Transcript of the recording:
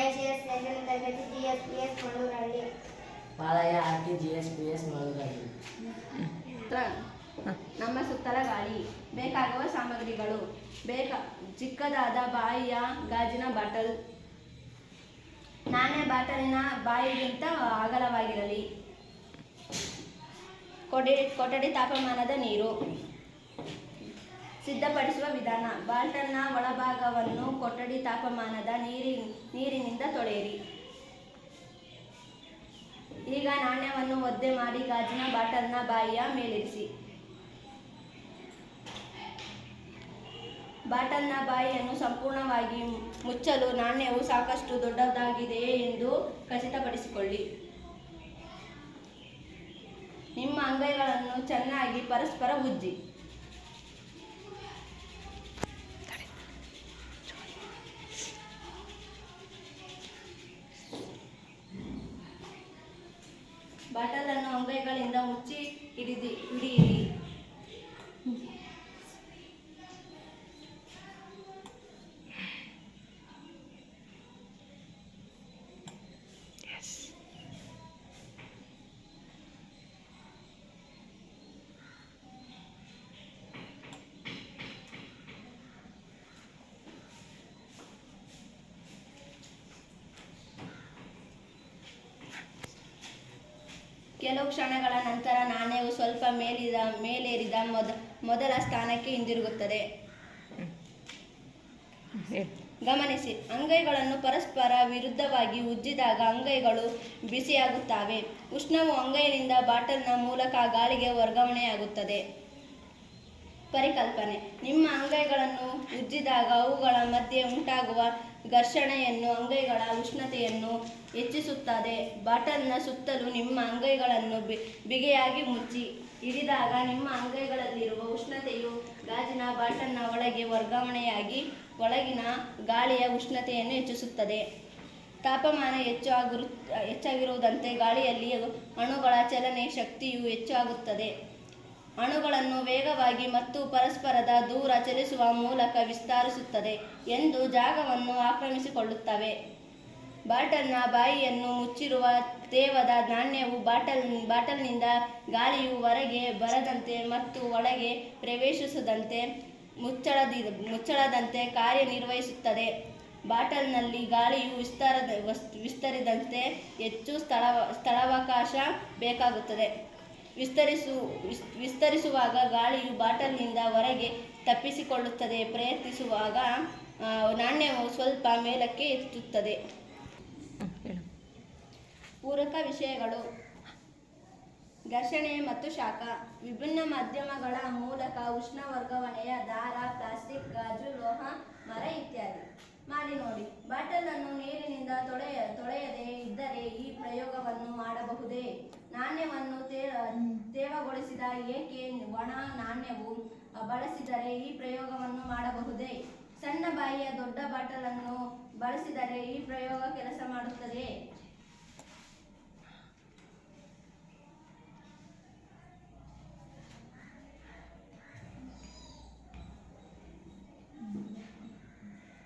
ವೈಎಸ್ಎಸ್ ಎರಡನೇ ತರಗತಿ G S P S G P S ಮಳೂರಲ್ಲಿ ನಮ್ಮ ಸುತ್ತಲ ಗಾಳಿ ಬೇಕಾಗುವ ಸಾಮಗ್ರಿಗಳು ಬೇಕಾ ಚಿಕ್ಕದಾದ ಬಾಯಿಯ ಗಾಜಿನ ಬಾಟಲ್. ನಾಣ್ಯ ಬಾಟಲಿನ ಬಾಯಿಗಿಂತ ಅಗಲವಾಗಿರಲಿ. ಕೊಡಿ ಕೊಠಡಿ ತಾಪಮಾನದ ನೀರು. ಸಿದ್ಧಪಡಿಸುವ ವಿಧಾನ. ಬಾಲ್ಟನ್ನ ಒಳಭಾಗವನ್ನು ಕೊಠಡಿ ತಾಪಮಾನದ ನೀರಿ, ನೀರಿನಿಂದ ತೊಳೆಯಿರಿ. ಈಗ ನಾಣ್ಯವನ್ನು ಒದ್ದೆ ಮಾಡಿ ಗಾಜಿನ ಬಾಟಲ್ನ ಬಾಯಿಯ ಮೇಲಿರಿಸಿ. ಬಾಟಲ್ನ ಬಾಯಿಯನ್ನು ಸಂಪೂರ್ಣವಾಗಿ ಮುಚ್ಚಲು ನಾಣ್ಯವು ಸಾಕಷ್ಟು ದೊಡ್ಡದಾಗಿದೆಯೇ ಎಂದು ಖಚಿತಪಡಿಸಿಕೊಳ್ಳಿ. ನಿಮ್ಮ ಅಂಗೈಗಳನ್ನು ಚೆನ್ನಾಗಿ ಪರಸ್ಪರ ಉಜ್ಜಿ. ಬಾಟಲನ್ನು ಅಂಗೈಗಳಿಂದ ಮುಚ್ಚಿ ಹಿಡಿದಿ ಹಿಡಿಯಿರಿ. ಕೆಲವು ಕ್ಷಣಗಳ ನಂತರ ನಾಣ್ಯವು ಸ್ವಲ್ಪ ಮೇಲಿದ, ಮೇಲೇರಿದ ಮೊದ, ಮೊದಲ ಸ್ಥಾನಕ್ಕೆ ಹಿಂದಿರುಗುತ್ತದೆ. ಗಮನಿಸಿ, ಅಂಗೈಗಳನ್ನು ಪರಸ್ಪರ ವಿರುದ್ಧವಾಗಿ ಉಜ್ಜಿದಾಗ ಅಂಗೈಗಳು ಬಿಸಿಯಾಗುತ್ತವೆ. ಉಷ್ಣವು ಅಂಗೈನಿಂದ ಬಾಟಲ್ನ ಮೂಲಕ ಗಾಳಿಗೆ ವರ್ಗಾವಣೆಯಾಗುತ್ತದೆ. ಪರಿಕಲ್ಪನೆ. ನಿಮ್ಮ ಅಂಗೈಗಳನ್ನು ಉಜ್ಜಿದಾಗ ಅವುಗಳ ಮಧ್ಯೆ ಉಂಟಾಗುವ ಘರ್ಷಣೆಯನ್ನು, ಅಂಗೈಗಳ ಉಷ್ಣತೆಯನ್ನು ಹೆಚ್ಚಿಸುತ್ತದೆ. ಬಾಟಲ್ನ ಸುತ್ತಲೂ ನಿಮ್ಮ ಅಂಗೈಗಳನ್ನು ಬಿಗಿಯಾಗಿ ಮುಚ್ಚಿ ಹಿಡಿದಾಗ ನಿಮ್ಮ ಅಂಗೈಗಳಲ್ಲಿರುವ ಉಷ್ಣತೆಯು ಗಾಜಿನ ಬಾಟಲ್ನ ಒಳಗೆ ವರ್ಗಾವಣೆಯಾಗಿ ಒಳಗಿನ ಗಾಳಿಯ ಉಷ್ಣತೆಯನ್ನು ಹೆಚ್ಚಿಸುತ್ತದೆ. ತಾಪಮಾನ ಹೆಚ್ಚಾಗಿರು ಹೆಚ್ಚಾಗಿರುವುದಂತೆ ಗಾಳಿಯಲ್ಲಿ ಅಣುಗಳ ಚಲನೆ ಶಕ್ತಿಯು ಹೆಚ್ಚಾಗುತ್ತದೆ. ಅಣುಗಳನ್ನು ವೇಗವಾಗಿ ಮತ್ತು ಪರಸ್ಪರದ ದೂರ ಚಲಿಸುವ ಮೂಲಕ ವಿಸ್ತರಿಸುತ್ತದೆ ಎಂದು ಜಾಗವನ್ನು ಆಕ್ರಮಿಸಿಕೊಳ್ಳುತ್ತವೆ. ಬಾಟಲ್ನ ಬಾಯಿಯನ್ನು ಮುಚ್ಚಿರುವ ತೇವದ ನಾಣ್ಯವು ಬಾಟಲ್, ಬಾಟಲ್ನಿಂದ ಗಾಳಿಯು ಹೊರಗೆ ಬರದಂತೆ ಮತ್ತು ಒಳಗೆ ಪ್ರವೇಶಿಸದಂತೆ ಮುಚ್ಚಳದಿ, ಮುಚ್ಚಳದಂತೆ ಕಾರ್ಯನಿರ್ವಹಿಸುತ್ತದೆ. ಬಾಟಲ್ನಲ್ಲಿ ಗಾಳಿಯು ವಿಸ್ತಾರದ ವಸ್- ವಿಸ್ತರಿದಂತೆ ಹೆಚ್ಚು ಸ್ಥಳ ಸ್ಥಳಾವಕಾಶ ಬೇಕಾಗುತ್ತದೆ. ವಿಸ್ತರಿಸು, ವಿಸ್- ವಿಸ್ತರಿಸುವಾಗ ಗಾಳಿಯು ಬಾಟಲ್ನಿಂದ ಹೊರಗೆ ತಪ್ಪಿಸಿಕೊಳ್ಳುತ್ತದೆ. ಪ್ರಯತ್ನಿಸುವಾಗ ನಾಣ್ಯವು ಸ್ವಲ್ಪ ಮೇಲಕ್ಕೆ ಎತ್ತುತ್ತದೆ. ಪೂರಕ ವಿಷಯಗಳು. ಘರ್ಷಣೆ ಮತ್ತು ಶಾಖ. ವಿಭಿನ್ನ ಮಾಧ್ಯಮಗಳ ಮೂಲಕ ಉಷ್ಣ ವರ್ಗಾವಣೆಯ ದಾರ, ಪ್ಲಾಸ್ಟಿಕ್, ಗಾಜು, ಲೋಹ, ಮರ ಇತ್ಯಾದಿ. ಮಾಡಿ ನೋಡಿ. ಬಾಟಲ್ ಅನ್ನು ನೀರಿನಿಂದ ತೊಳೆಯ, ತೊಳೆಯದೇ ಇದ್ದರೆ ಈ ಪ್ರಯೋಗವನ್ನು ಮಾಡಬಹುದೇ? ನಾಣ್ಯವನ್ನು ತೇವಗೊಳಿಸಿದ ಏಕೆ ಒಣ ನಾಣ್ಯವು? ಬಳಸಿದರೆ ಈ ಪ್ರಯೋಗವನ್ನು ಮಾಡಬಹುದೇ? ಸಣ್ಣ ಬಾಯಿಯ ದೊಡ್ಡ ಬಾಟಲನ್ನು ಬಳಸಿದರೆ ಈ ಪ್ರಯೋಗ ಕೆಲಸ ಮಾಡುತ್ತದೆ.